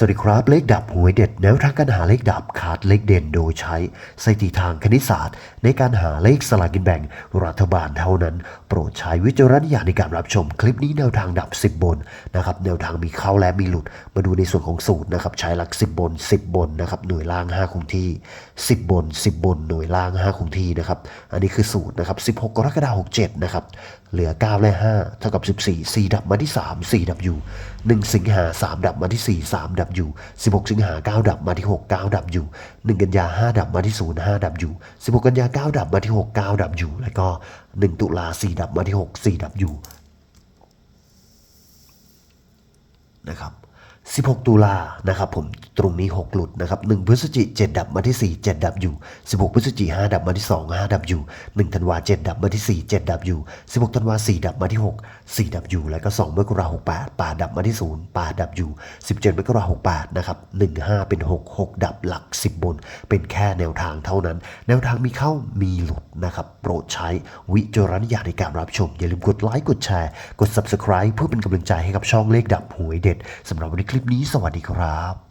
สวัสดีครับ เลขดับหวยเด็ดแนวทางการหาเลขดับขาดเลขเด่นโดยใช้สถิติทางคณิตศาสตร์ ในการหาเลขสลากินแบ่ง รัฐบาลเท่านั้น โปรดใช้วิจารณญาณในการรับชม คลิปนี้แนวทางดับ 10 บนนะครับแนวทางมีเข้าและมีหลุด มาดูในส่วนของสูตรนะครับใช้หลัก 10 บน 10 บนนะครับหน่วยล่าง 5 คงที่ 10 บน 10 บนหน่วยล่าง 5 คงที่นะครับอันนี้คือสูตรนะครับ16 กรกฎาคม67นะครับเหลือ 9 และ 5 เท่ากับ 14 4 ดับมาที่ 3 4 ดับอยู่ 1 สิงหา3ดับมาที่ 4 3 ดับอยู่ 16 สิงหา 9 ดับมาที่ 6 9 ดับอยู่ 1 กันยา 5 ดับมาที่ 0 5 ดับอยู่ 16 กันยา 9 ดับมาที่ 6 9 ดับอยู่ แล้วก็ 1 ตุลา 4 ดับมาที่ 6 4 ดับอยู่นะครับ 16 ตุลานะครับผม ตรงนี้ 6 หลุดนะครับ1พฤศจิก7ดับมาที่ 4 7 ดับอยู่ 16 พฤศจิก5ดับมาที่ 2 5 ดับอยู่ 1 ธันวา7ดับมาที่ 4 7 ดับอยู่ 16 ธันวา4ดับมาที่ 6 4 ดับอยู่ แล้วก็ 2 มกราคม68 8ดับมาที่0 8ดับอยู่ 17 มกราคม68นะครับ 1 5 เป็น 6 6 ดับหลัก 10 บน เป็นแค่แนวทางเท่านั้น แนวทางมีเข้ามีหลุดนะครับ โปรดใช้วิจารณญาณในการรับชม อย่าลืมกดไลค์ กดแชร์ กด subscribe เพื่อเป็นกำลังใจให้กับช่องเลขดับหวยเด็ดสำหรับวันนี้คลิปนี้สวัสดีครับ